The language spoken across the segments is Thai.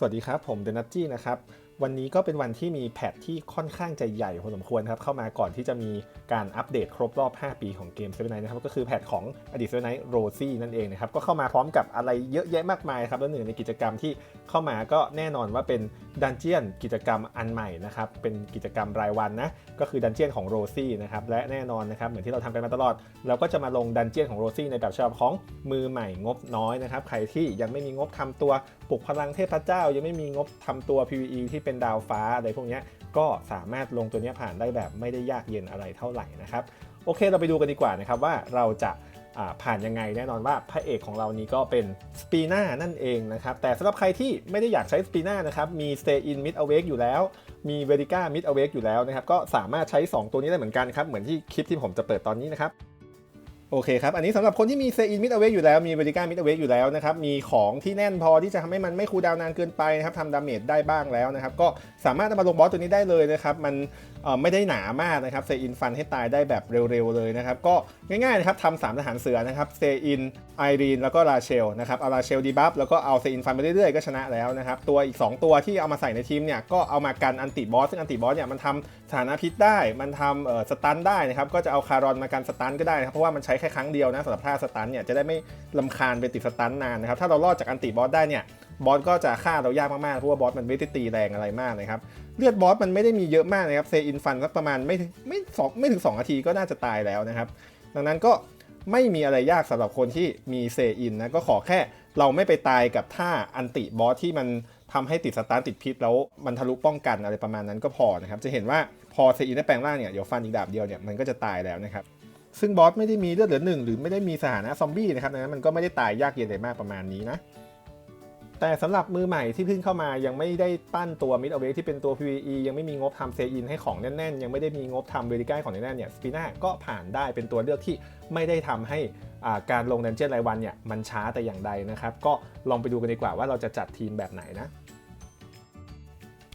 สวัสดีครับ ผมเดนัจี้นะครับ วันนี้ก็เป็นวันที่มีแพทที่ค่อนข้างจะใหญ่พอสมควรครับ เข้ามาก่อนที่จะมีการอัปเดตครบรอบ 5 ปีของเกมเซเว่นไนนะครับ ก็คือแพทของอดีตเซเว่นไนโรซี่นั่นเองนะครับ ก็เข้ามาพร้อมกับอะไรเยอะแยะมากมายครับ แล้วหนึ่งในกิจกรรมที่เข้ามาก็แน่นอนว่าเป็นดันเจียนกิจกรรมอันใหม่นะครับ เป็นกิจกรรมรายวันนะ ก็คือดันเจียนของโรซี่นะครับ และแน่นอนนะครับเหมือนที่เราทำกันมาตลอด เราก็จะมาลงดันเจียนของโรซี่ในแบบฉบับของมือใหม่งบน้อยนะครับ ใครที่ยังไม่มีงบทำตัวปลุกพลังเทพเจ้า ยังไม่มีงบทำตัว PVE ที่เป็นดาวฟ้าอะไรพวกนี้ก็สามารถลงตัวนี้ผ่านได้แบบไม่ได้ยากเย็นอะไรเท่าไหร่นะครับโอเคเราไปดูกันดีกว่านะครับว่าเราจะผ่านยังไงแน่นอนว่าพระเอกของเรานี้ก็เป็นสปีน่านั่นเองนะครับแต่สำหรับใครที่ไม่ได้อยากใช้สปีน่านะครับมี Stay in Mid Awake อยู่แล้ว มี v e r i c a Mid Awake อยู่แล้วนะครับก็สามารถใช้ 2 ตัวนี้ได้เหมือนกันครับเหมือนที่คลิปที่ผมจะเปิดตอนนี้นะครับ โอเคครับ อันนี้สำหรับคนที่มีเซอินมิดเอาเวกอยู่แล้ว มีเวริก้ามิดเอาเวกอยู่แล้วนะครับ มีของที่แน่นพอที่จะทำให้มันไม่คูดาวนานเกินไปนะครับทำดาเมจได้บ้างแล้วนะครับ ก็สามารถเอามาลงบอสตัวนี้ได้เลยนะครับ มันไม่ได้หนามากนะครับเซอินฟันให้ตายได้แบบเร็วๆเลยนะครับก็ง่ายๆนะครับทำสามทหารเสือนะครับเซอินไอรีนแล้วก็ราเชลนะครับเอาราเชลดีบัฟแล้วก็เอาเซอินฟันไปเรื่อยๆก็ชนะแล้วนะครับตัวอีก 2 ตัวที่เอามาใส่ในทีมเนี่ยก็เอามากันอันติบอสซึ่งอันติบอสเนี่ยมันทำสถานะพิษได้ มันทำสตันได้นะครับก็จะเอาคารอนมากันสตันก็ได้นะครับเพราะว่ามันใช้แค่ครั้งเดียวนะสำหรับท่าสตันเนี่ยจะได้ไม่ลำคาญไปติดสตันนานนะครับถ้าเรารอดจากอันติบอสได้เนี่ย บอสก็จะฆ่าเรายากมากๆเพราะว่าบอสมันไม่ได้ตีแรงอะไรมากนะครับเลือดบอสมันไม่ได้มีเยอะมากนะครับเซอินฟันสักประมาณไม่ถึงไม่สองไม่ถึง 2 นาทีก็น่าจะตายแล้วนะครับ ดังนั้นก็ไม่มีอะไรยากสำหรับคนที่มีเซอินนะก็ขอแค่เราไม่ไปตายกับท่าอันติบอสที่มันทำให้ติดสตาร์ติดพิษแล้วมันทะลุป้องกันอะไรประมาณนั้นก็พอนะครับจะเห็นว่าพอเซอินได้แปลงร่างเนี่ยเดี๋ยวฟันอีกดาบเดียวเนี่ยมันก็จะตายแล้วนะครับซึ่งบอสไม่ได้มีเลือดเหลือหนึ่งหรือไม่ได้มีสถานะซอมบี้นะครับดังนั้นมันก็ไม่ได้ตายยากเย็นเลยมากประมาณนี้นะ แต่สำหรับมือใหม่ที่เพิ่งเข้ามายังไม่ได้ปั้นตัวมิดเอาเวที่เป็นตัว PVE ยังไม่มีงบทำเซอินให้ของแน่นๆ ยังไม่ได้มีงบทำเวริก้าของแน่นๆเนี่ยสปีน่าก็ผ่านได้เป็นตัวเลือกที่ไม่ได้ทำให้อ่าการลงดันเจี้ยนรายวันเนี่ยมันช้าแต่อย่างใดนะครับ ก็ลองไปดูกันดีกว่าว่าเราจะจัดทีมแบบไหนนะ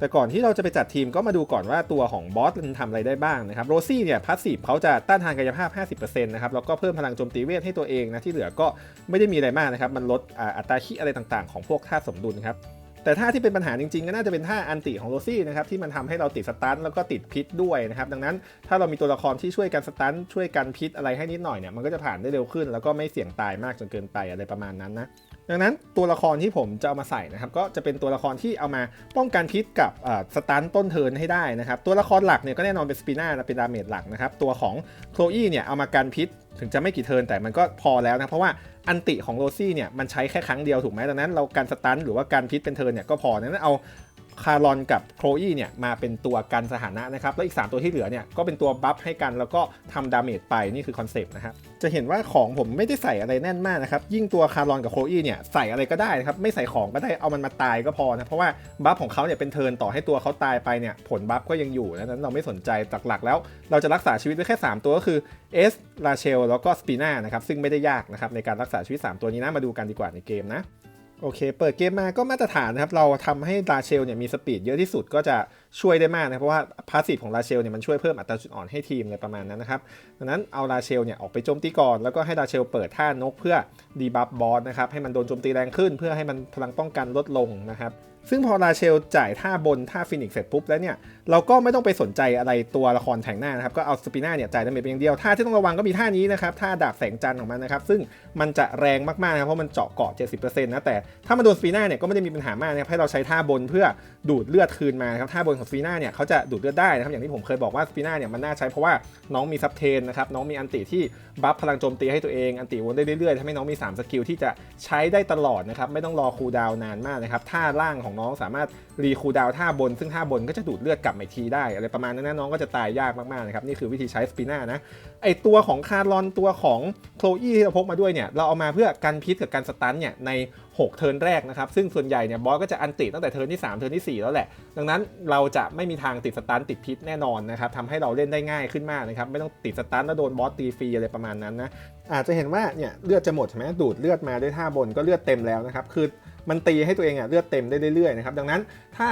แต่ก่อนที่เราจะไปจัดทีมก็มาดูก่อนว่าตัวของบอสมันทำอะไรได้บ้างนะครับโรซี่เนี่ยพาสซีฟเขาจะต้านทานกายภาพ 50%นะครับแล้วก็เพิ่มพลังโจมตีเวทให้ตัวเองนะที่เหลือก็ไม่ได้มีอะไรมากนะครับมันลดอัตราคิอะไรต่างๆ ของพวกธาสมดุลครับแต่ท่าที่เป็นปัญหาจริงๆ ก็น่าจะเป็นท่าอันติของโรซี่นะครับที่มันทำให้เราติดสตันแล้วก็ติดพิษด้วยนะครับดังนั้นถ้าเรามีตัวละครที่ช่วยกันสตันช่วยกันพิษอะไรให้นิดหน่อยเนี่ยมันก็จะผ่านได้เร็วขึ้น แล้วก็ไม่เสี่ยงตายมากจนเกินไปอะไรประมาณนั้นนะ ดังนั้นตัวละครที่ผมจะเอามาใส่นะครับก็จะเป็นตัวละครที่เอามาป้องกันพิษกับอ่าสตันต้นเทินให้ได้นะครับตัวละครหลักเนี่ยก็แน่นอนเป็นสปิน่านะเป็นดาเมจหลักนะครับตัวของโคลอี้เนี่ยเอามากันพิษถึงจะไม่กี่เทินแต่มันก็พอแล้วนะเพราะว่าอันติของโรซี่เนี่ยมันใช้แค่ครั้งเดียวถูกไหมดังนั้นเราการสตันหรือว่าการพิษเป็นเทินเนี่ยก็พอดังนั้นเอา คารอนกับโคลอี้เนี่ยมาเป็นตัวกันสถานะนะครับ แล้วอีก 3 ตัวที่เหลือเนี่ยก็เป็นตัวบัฟให้กันแล้วก็ทำดาเมจไปนี่คือคอนเซปต์นะครับจะเห็นว่าของผมไม่ได้ใส่อะไรแน่นมากนะครับ ยิ่งตัวคารอนกับโคลอี้เนี่ยใส่อะไรก็ได้นะครับ ไม่ใส่ของก็ได้เอามันมาตายก็พอนะ เพราะว่าบัฟของเขาเนี่ยเป็นเทิร์นต่อให้ตัวเขาตายไปเนี่ยผลบัฟก็ยังอยู่ดังนั้นเราไม่สนใจหลักๆ แล้ว เราจะรักษาชีวิตไว้แค่ 3 ตัวก็คือเอสลาเชลแล้วก็สปีน่านะครับซึ่งไม่ได้ยากนะครับในการรักษาชีวิต 3 ตัวนี้นะมาดูกันดีกว่าในเกมนะ โอเค เปิดเกมมาก็มาตรฐานนะครับ เราทำให้ราเชลเนี่ยมีสปีดเยอะที่สุดก็จะช่วยได้มากนะ เพราะว่าพาสซีฟของราเชลเนี่ยมันช่วยเพิ่มอัตราจุดอ่อนให้ทีมเลยประมาณนั้นนะครับ ดังนั้นเอาราเชลเนี่ยออกไปโจมตีก่อน แล้วก็ให้ราเชลเปิดท่านกเพื่อดีบัฟบอสนะครับ ให้มันโดนโจมตีแรงขึ้น เพื่อให้มันพลังป้องกันลดลงนะครับ ซึ่งพอราเชลจ่ายท่าบนท่าฟินิกซ์เสร็จปุ๊บแล้วเนี่ยเราก็ไม่ต้องไปสนใจอะไรตัวละครแทงหน้านะครับก็เอาสปิน่าเนี่ยจ่ายดาเมจเพียางเดียวท่าที่ต้องระวังก็มีท่านี้นะครับท่าดาบแสงจันทร์ของมันนะครับซึ่งมันจะแรงมากๆนะครับเพราะมันเจาะเกาะ 70%นะแต่ถ้ามันโดนสปิน่าเนี่ยก็ไม่ได้มีปัญหามากนะครับให้เราใช้ท่าบนเพื่อดูดเลือดคืนมาครับท่าบนของสปิน่าเนี่ยเขาจะดูดเลือดได้นะครับอย่างที่ผมเคยบอกว่าสปิน่าเนี่ยมันน่าใช้เพราะว่าน้องมีซับเทนนะครับน้องมีอันติที่บัฟพลังโจมตีให้ตัวเองอันติวนได้เรื่อยๆทำให้น้องมี3สกิลที่จะใช้ได้ตลอดนะครับไม่ต้องรอคูลดาวน์นานมากนะครับท่าล่างของน้องสามารถรีคูลดาวท่าบน ซึ่งท่าบนก็จะดูดเลือดกลับมาทีได้อะไรประมาณนั้นนะน้องก็จะตายยากมากๆนะครับนี่คือวิธีใช้สปิน่านะไอตัวของคาร์ลอนตัวของโคลอี้ที่เราพกมาด้วยเนี่ยเราเอามาเพื่อกันพิษกับการสตันเนี่ยใน 6 เทิร์นแรกนะครับ ซึ่งส่วนใหญ่เนี่ยบอสก็จะอันติตั้งแต่เทิร์นที่ 3 เทิร์นที่ 4 แล้วแหละ ดังนั้นเราจะไม่มีทางติดสตันติดพิษแน่นอนนะครับทำให้เราเล่นได้ง่ายขึ้นมากนะครับ ไม่ต้องติดสตันแล้วโดนบอสตีฟรีอะไรประมาณนั้นนะอาจจะเห็นว่าเนี่ยเลือดจะหมดใช่ไหมดูดเลือดมาด้วยท่าบนก็เลือดเต็มแล้วนะครับคือ มันตีให้ตัวเองอะเลือดเต็มได้เรื่อยๆนะครับดังนั้นถ้า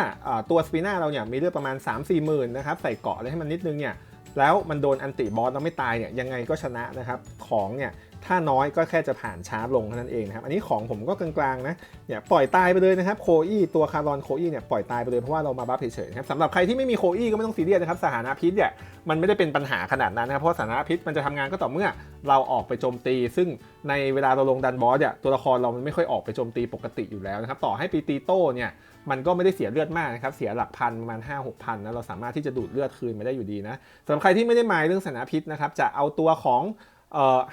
ตัวสปีน่าเราเนี่ยมีเลือดประมาณ 3 4หมื่นนะครับใส่เกาะอะไรให้มันนิดนึงเนี่ยแล้วมันโดนอันติบอสแล้วไม่ตายเนี่ยยังไงก็ชนะนะครับของเนี่ย ถ้าน้อยก็แค่จะผ่านช้าลงเท่านั้นเองนะครับ อันนี้ของผมก็กลางๆนะ เนี่ยปล่อยตายไปเลยนะครับ โคอี้ตัวคารอนโคอี้เนี่ยปล่อยตายไปเลยเพราะว่าเรามาบัฟเฉยๆนะครับสำหรับใครที่ไม่มีโคอี้ก็ไม่ต้องซีเรียสนะครับ สถานะพิษเนี่ยมันไม่ได้เป็นปัญหาขนาดนั้นนะครับ เพราะสถานะพิษมันจะทำงานก็ต่อเมื่อเราออกไปโจมตี ซึ่งในเวลาเราลงดันบอสเนี่ยตัวละครเรามันไม่ค่อยออกไปโจมตีปกติอยู่แล้วนะครับ ต่อให้ปีตีโต้เนี่ยมันก็ไม่ได้เสียเลือดมากนะครับ เสียหลักพันประมาณ 5 6 พันนะเราสามารถที่จะดูดเลือดคืนมาได้อยู่ดีนะสำหรับใครที่ไม่ได้หมายเรื่องสถานะพิษนะครับจะเอาตัวของ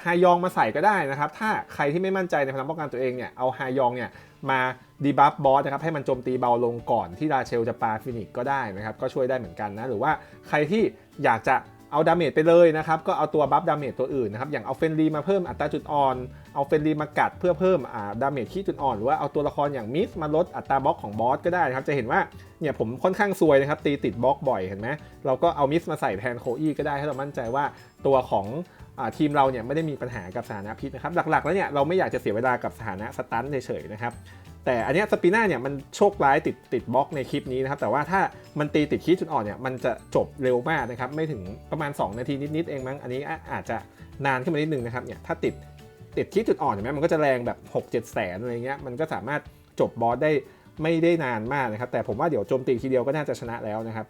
ฮายองมาใส่ก็ได้นะครับ ถ้าใครที่ไม่มั่นใจในพลังป้องกันตัวเองเนี่ย เอาฮายองเนี่ยมาดีบัฟบอสนะครับให้มันโจมตีเบาลงก่อนที่ราเชลจะปาฟินิกก็ได้นะครับ ก็ช่วยได้เหมือนกันนะ หรือว่าใครที่อยากจะเอาดาเมจไปเลยนะครับ ก็เอาตัวบัฟดาเมจตัวอื่นนะครับ อย่างเอาเฟนรีมาเพิ่มอัตราจุดอ่อน เอาเฟนรีมากัดเพื่อเพิ่มอ่าดาเมจที่จุดอ่อน หรือว่าเอาตัวละครอย่างมิสมาลดอัตราบล็อกของบอสก็ได้นะครับ จะเห็นว่าเนี่ยผมค่อนข้างซวยนะครับ ตีติดบล็อกบ่อยเห็นไหมเราก็เอามิสมาใส่แทนโคอี้ก็ได้ให้เรามั่นใจว่าตัวของ ทีมเราเนี่ยไม่ได้มีปัญหากับสถานะพิษนะครับหลักๆแล้วเนี่ยเราไม่อยากจะเสียเวลากับสถานะสตันเฉยๆนะครับแต่อันนี้สปีน่าเนี่ยมันโชคร้ายติดติดบล็อกในคลิปนี้นะครับแต่ว่าถ้ามันตีติดคีย์จุดอ่อนเนี่ยมันจะจบเร็วมากนะครับไม่ถึงประมาณ 2 นาทีนิดๆเองมั้งอันนี้อาจจะนานขึ้นมานิดนึงนะครับเนี่ยถ้าติดติดคีย์จุดอ่อนเห็นไหมมันก็จะแรงแบบ 6 7 แสนอะไรเงี้ยมันก็สามารถจบบอสได้ไม่ได้นานมากนะครับแต่ผมว่าเดี๋ยวโจมตีทีเดียวก็น่าจะชนะแล้วนะครับ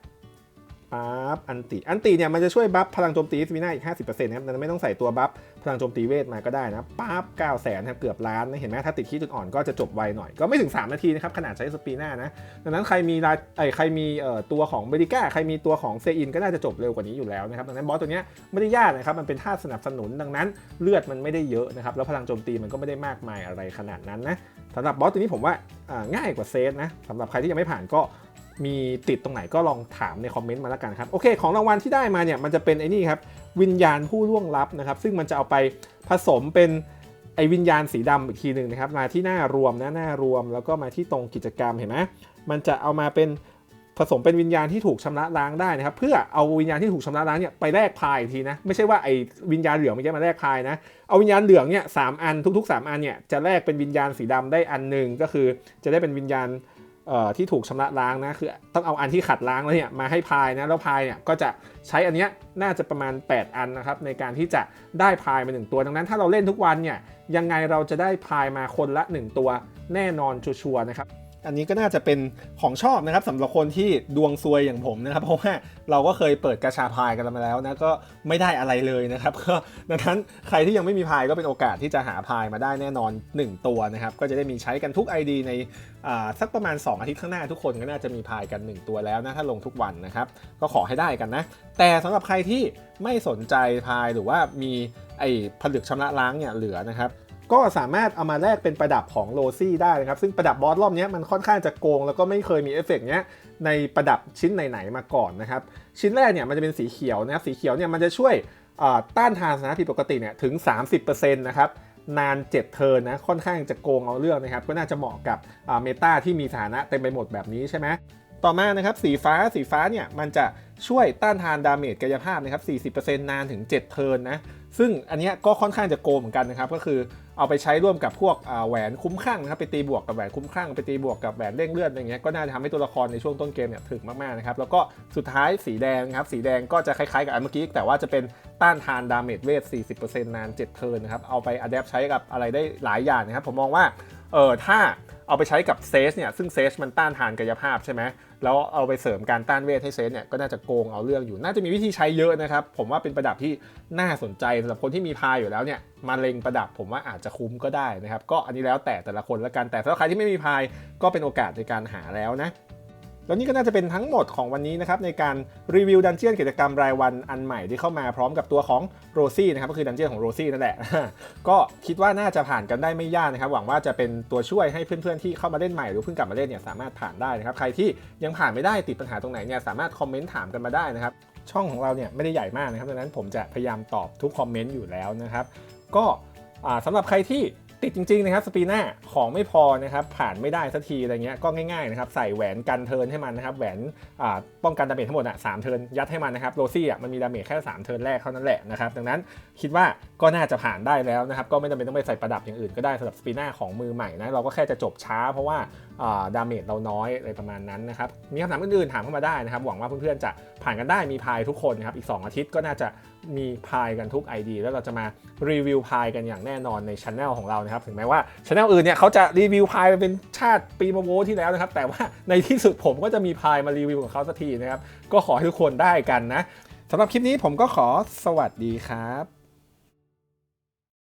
ปั๊บอันติ อันติเนี่ยมันจะช่วยบัฟพลังโจมตีสวิน่าอีก 50%นะครับดังนั้นไม่ต้องใส่ตัวบัฟพลังโจมตีเวทมาก็ได้นะปั๊บ9 0 0 0 0ครับเกือบล้านนะเห็นไหมถ้าติดขี้จุดอ่อนก็จะจบไวหน่อย ก็ไม่ถึง 3 นาทีนะครับขนาดใช้สปีน่านะดังนั้นใครมีลายไอ้ใครมีเอ่อตัวของเบริก้าใครมีตัวของเซอินก็น่าจะจบเร็วกว่านี้อยู่แล้วนะครับดังนั้นบอสตัวเนี้ยไม่ได้ยากนะครับมันเป็นท่าสนับสนุนดังนั้นเลือดมันไม่ได้เยอะนะครับแล้วพลังโจมตีมันก็ไม่ได้มากมายอะไรขนาดนั้นนะสำหรับบอสตัวนี้ผมว่าง่ายกว่าเซตนะสำหรับใครที่ยังไม่ผ่านก็ มีติดตรงไหนก็ลองถามในคอมเมนต์มาแล้วกันครับ โอเคของรางวัลที่ได้มาเนี่ยมันจะเป็นไอ้นี่ครับวิญญาณผู้ล่วงลับนะครับ ซึ่งมันจะเอาไปผสมเป็นไอ้วิญญาณสีดำอีกทีหนึ่งนะครับ มาที่หน้ารวมนะหน้ารวม แล้วก็มาที่ตรงกิจกรรมเห็นไหมมันจะเอามาเป็นผสมเป็นวิญญาณที่ถูกชำระล้างได้นะครับ เพื่อเอาวิญญาณที่ถูกชำระล้างเนี่ยไปแลกพายอีกทีนะไม่ใช่ว่าไอ้วิญญาณเหลืองไม่ใช่มาแลกพายนะเอาวิญญาณเหลืองเนี่ยสามอันทุกๆ 3 อันเนี่ยจะแลกเป็นวิญญาณสีดำได้อันหนึ่งก็คือจะได้เป็นวิญญาณ ที่ถูกชำระล้างนะคือต้องเอาอันที่ขัดล้างแล้วเนี่ยมาให้พายนะแล้วพายเนี่ยก็จะใช้อันเนี้ยน่าจะประมาณ 8 อันนะครับในการที่จะได้พายมา1ตัวดังนั้น ถ้าเราเล่นทุกวันเนี่ยยังไงเราจะได้พายมาคนละ 1 ตัวแน่นอนชัวร์นะครับ อันนี้ก็น่าจะเป็นของชอบนะครับสำหรับคนที่ดวงซวยอย่างผมนะครับ เพราะว่าเราก็เคยเปิดกระชาพายกันมาแล้วนะก็ไม่ได้อะไรเลยนะครับก็ดังนั้นใครที่ยังไม่มีพายก็เป็นโอกาสที่จะหาพายมาได้แน่นอน 1 ตัวนะครับ ก็จะได้มีใช้กันทุก ID ในอ่าสักประมาณ 2 อาทิตย์ข้างหน้าทุกคนก็น่าจะมีพายกัน 1 ตัวแล้วนะถ้าลงทุกวันนะครับ ก็ขอให้ได้กันนะ แต่สำหรับใครที่ไม่สนใจพายหรือว่ามีไอ้ผลึกชำระล้างเนี่ยเหลือนะครับ ก็สามารถเอามาแลกเป็นประดับของโรซี่ได้นะครับ ซึ่งประดับบอสรอบนี้มันค่อนข้างจะโกง แล้วก็ไม่เคยมีเอฟเฟกต์เนี้ยในประดับชิ้นไหนๆมาก่อนนะครับ ชิ้นแรกเนี่ยมันจะเป็นสีเขียวนะครับ สีเขียวเนี่ยมันจะช่วยต้านทานสถานะผิดปกติเนี่ยถึง 30%นะครับนาน 7 เทิร์นนะค่อนข้างจะโกงเอาเรื่องนะครับ ก็น่าจะเหมาะกับเมตาที่มีสถานะเต็มไปหมดแบบนี้ใช่ไหมต่อมานะครับสีฟ้าสีฟ้าเนี่ยมันจะช่วยต้านทานดาเมจกายภาพนะครับ 40%นานถึง 7 เทิร์นนะซึ่งอันนี้ก็ค่อนข้างจะโกงเหมือนกันนะครับก็คือ เอาไปใช้ร่วมกับพวกแหวนคุ้มข้างนะครับไปตีบวกกับแหวนคุ้มข้างไปตีบวกกับแหวนเร่งเลือดอะไรเงี้ยก็น่าจะทำให้ตัวละครในช่วงต้นเกมเนี่ยถึงมากๆนะครับแล้วก็สุดท้ายสีแดงครับสีแดงก็จะคล้ายๆกับอันเมื่อกี้แต่ว่าจะเป็นต้านทานดาเมจเวท 40%นาน 7 เทิร์นนะครับเอาไปอัดแอปใช้กับอะไรได้หลายอย่างนะครับผมมองว่าเออถ้า เอาไปใช้กับเซสเนี่ยซึ่งเซสมันต้านทานกายภาพใช่ไหมแล้วเอาไปเสริมการต้านเวทให้เซสเนี่ยก็น่าจะโกงเอาเรื่องอยู่ น่าจะมีวิธีใช้เยอะนะครับ ผมว่าเป็นประดับที่น่าสนใจสำหรับคนที่มีพายอยู่แล้วเนี่ยมาเล็งประดับผมว่าอาจจะคุ้มก็ได้นะครับก็อันนี้แล้วแต่แต่ละคนละกันแต่สำหรับใครที่ไม่มีพายก็เป็นโอกาสในการหาแล้วนะ แล้วนี่ก็น่าจะเป็นทั้งหมดของวันนี้นะครับในการรีวิวดันเจียนกิจกรรมรายวันอันใหม่ที่เข้ามาพร้อมกับตัวของโรซี่นะครับก็คือดันเจียนของโรซี่นั่นแหละ ก็คิดว่าน่าจะผ่านกันได้ไม่ยากนะครับ หวังว่าจะเป็นตัวช่วยให้เพื่อนๆที่เข้ามาเล่นใหม่หรือเพิ่งกลับมาเล่นเนี่ยสามารถผ่านได้นะครับใครที่ยังผ่านไม่ได้ติดปัญหาตรงไหนเนี่ยสามารถคอมเมนต์ถามกันมาได้นะครับช่องของเราเนี่ยไม่ได้ใหญ่มากนะครับดังนั้นผมจะพยายามตอบทุกคอมเมนต์อยู่แล้วนะครับก็อ่าสำหรับใครที่ ติดจริงๆนะครับสปีน่าของไม่พอนะครับผ่านไม่ได้สักทีอะไรเงี้ยก็ง่ายๆนะครับใส่แหวนกันเทินให้มันนะครับแหวนป้องกันดาเมจทั้งหมดอะสามเทินยัดให้มันนะครับโรซี่อะมันมีดาเมจแค่3เทินแรกเท่านั้นแหละนะครับดังนั้นคิดว่าก็น่าจะผ่านได้แล้วนะครับก็ไม่จำเป็นต้องไปใส่ประดับอย่างอื่นก็ได้สำหรับสปีน่าของมือใหม่นะเราก็แค่จะจบช้าเพราะว่า ดาเมจเราน้อยอะไรประมาณนั้นนะครับ มีคำถามอื่นๆถามเข้ามาได้นะครับ หวังว่าเพื่อนๆจะผ่านกันได้มีพายทุกคนนะครับ อีก 2 อาทิตย์ก็น่าจะมีพายกันทุก ID แล้วเราจะมารีวิวพายกันอย่างแน่นอนในช anel ของเรานะครับ ถึงแม้ว่าช anel อื่นเนี่ยเขาจะรีวิวพายเป็นชาติปีมาโวที่แล้วนะครับ แต่ว่าในที่สุดผมก็จะมีพายมารีวิวกับเขาสักทีนะครับ ก็ขอให้ทุกคนได้กันนะสำหรับคลิปนี้ผมก็ขอสวัสดีครับ